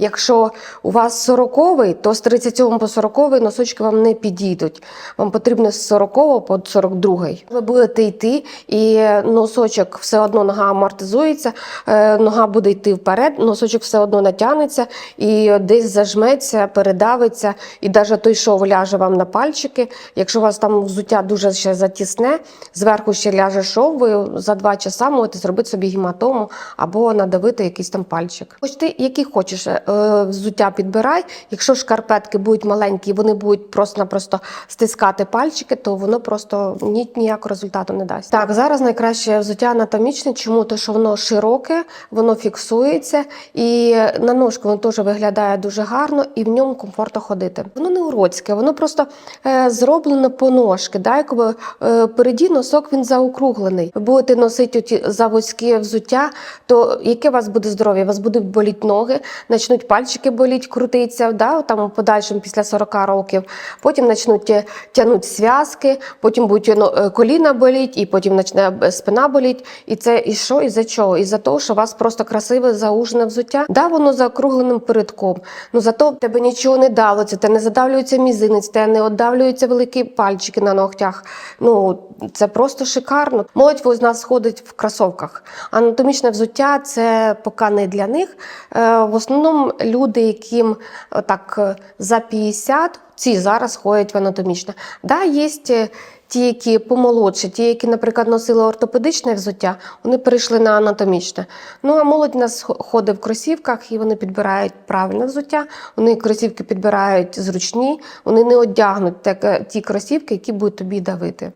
Якщо у вас 40-й, то з 37 по 40 носочки вам не підійдуть. Вам потрібно з 40 по 42. Ви будете йти, і носочок все одно нога амортизується, е, нога буде йти вперед, носочок все одно натягнеться і десь зажметься, передавиться, і навіть той шов ляже вам на пальчики. Якщо у вас там взуття дуже ще затісне, зверху ще ляже шов, ви за два часа можете зробити собі гематому або надавити якийсь там пальчик. Хоч ти який хочеш е, взуття підбирай. Якщо шкарпетки будуть маленькі, вони будуть просто-напросто стискати пальчики, то воно просто ні, ніякого результату не дасть. Так, зараз найкраще взуття анатомічне. Чому? То що воно широке, воно фіксується, і на ножку воно теж виглядає дуже гарно, і в ньому комфортно ходити. Воно не уродське, воно просто е, зроблено по ножки. Да? Якби, е, переді носок він заокруглений. Будете носити оті заводські взуття, то яке у вас буде здоров'я? У вас будуть боліти ноги, почнуть пальчики боліть, крутитися, да? там у подальшому після 40 років. Потім почнуть тягнути зв'язки, потім будуть ну, е, коліна боліть, і потім почне е, спина боліть. І це і що? Із-за чого? Із-за того, що у вас просто красиве заужене взуття. Да, воно за округленим передком. Ну зато тебе нічого не давиться, те не задавлюється мізинець, те не оддавлюються великі пальчики на ногтях. Ну це просто шикарно. Молодь з нас ходить в кросовках. Анатомічне взуття це поки не для них. Е, В основному люди, яким е, так е, за 50, ці зараз ходять в анатомічне. Да, є е, ті, які помолодші, ті, які, наприклад, носили ортопедичне взуття, вони перейшли на анатомічне. Ну а молодь у нас ходить в кросівках і вони підбирають правильне взуття. Вони кросівки підбирають зручні, вони не одягнуть ті кросівки, які будуть тобі давити.